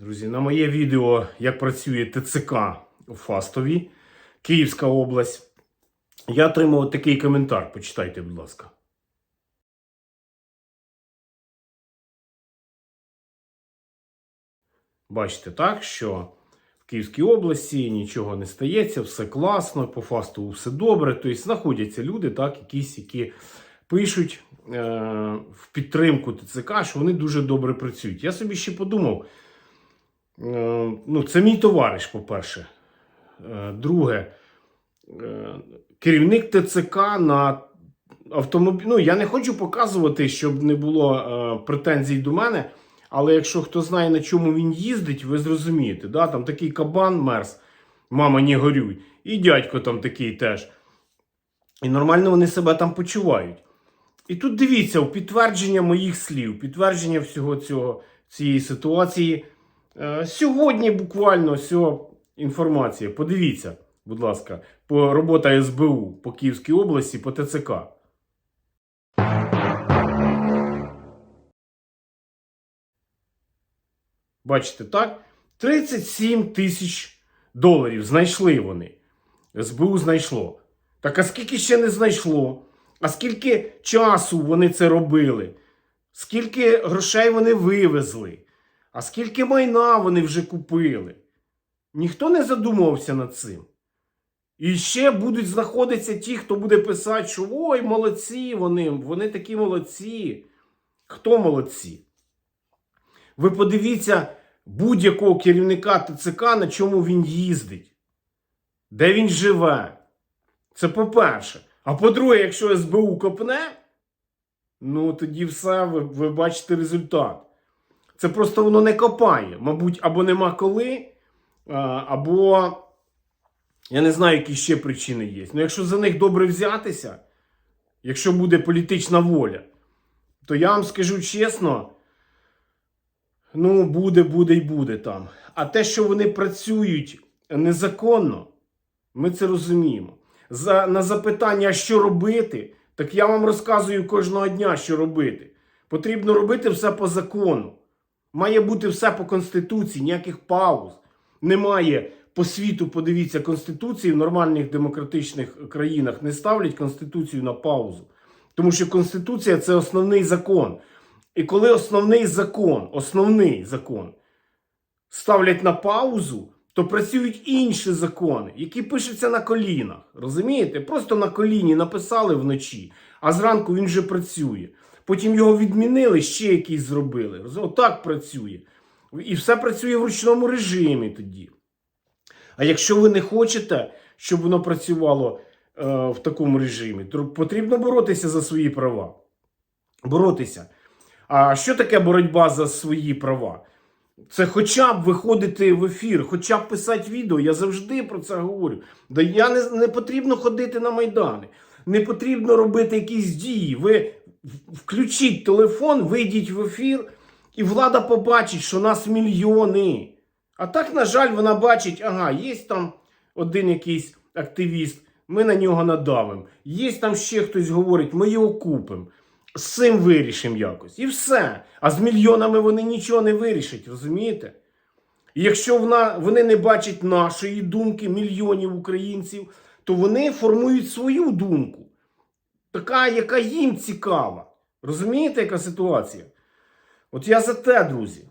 Друзі, на моє відео, як працює ТЦК у Фастові, Київська область, я отримав такий коментар. Почитайте, будь ласка. Бачите, так, що в Київській області нічого не стається, все класно, по фастову все добре. Тобто знаходяться люди, так, якісь, які пишуть е, в підтримку ТЦК, що вони дуже добре працюють. Я собі ще подумав. Е, ну, це мій товариш, по-перше. Е, Друге, е, керівник ТЦК на автомобіль. Ну, я не хочу показувати, щоб не було претензій до мене. Але якщо хто знає, на чому він їздить, ви зрозумієте. Да? Там такий кабан мерз, мама, не горюй. І дядько там такий теж. І нормально вони себе там почувають. І тут дивіться, у підтвердження моїх слів, підтвердження всього цього, цієї ситуації. Е, Сьогодні буквально все інформація. Подивіться, будь ласка, по робота СБУ по Київській області, по ТЦК. Бачите, так? 37 тисяч доларів знайшли вони. СБУ знайшло. Так а скільки ще не знайшло? А скільки часу вони це робили? Скільки грошей вони вивезли? А скільки майна вони вже купили? Ніхто не задумувався над цим. І ще будуть знаходитися ті, хто буде писати, що ой, молодці вони, вони такі молодці. Хто молодці? Ви подивіться будь-якого керівника ТЦК, на чому він їздить, де він живе. Це по-перше. А по-друге, якщо СБУ копне, ну тоді все, ви, ви бачите результат. Це просто воно не копає. Мабуть, або нема коли, або я не знаю, які ще причини є. Ну, якщо за них добре взятися, якщо буде політична воля, то я вам скажу чесно. Ну, буде, буде і буде там. А те, що вони працюють незаконно, ми це розуміємо. За, на запитання, що робити, так я вам розказую кожного дня, що робити. Потрібно робити все по закону. Має бути все по Конституції, ніяких пауз. Немає по світу, подивіться, Конституції в нормальних демократичних країнах не ставлять Конституцію на паузу. Тому що Конституція це основний закон. І коли основний закон, основний закон ставлять на паузу, то працюють інші закони, які пишуться на колінах. Розумієте? Просто на коліні написали вночі, а зранку він вже працює. Потім його відмінили, ще якийсь зробили. Отак працює. І все працює в ручному режимі тоді. А якщо ви не хочете, щоб воно працювало е, в такому режимі, то потрібно боротися за свої права. Боротися. А що таке боротьба за свої права? Це хоча б виходити в ефір, хоча б писати відео. Я завжди про це говорю. Да я не, не потрібно ходити на майдани, не потрібно робити якісь дії. Ви включіть телефон, вийдіть в ефір, і влада побачить, що нас мільйони. А так, на жаль, вона бачить, ага, є там один якийсь активіст, ми на нього надавимо. Є там ще хтось говорить, ми його купимо. З цим вирішимо якось. І все. А з мільйонами вони нічого не вирішать, розумієте? І якщо вона, вони не бачать нашої думки, мільйонів українців, то вони формують свою думку. Така, яка їм цікава. Розумієте, яка ситуація? От я за те, друзі.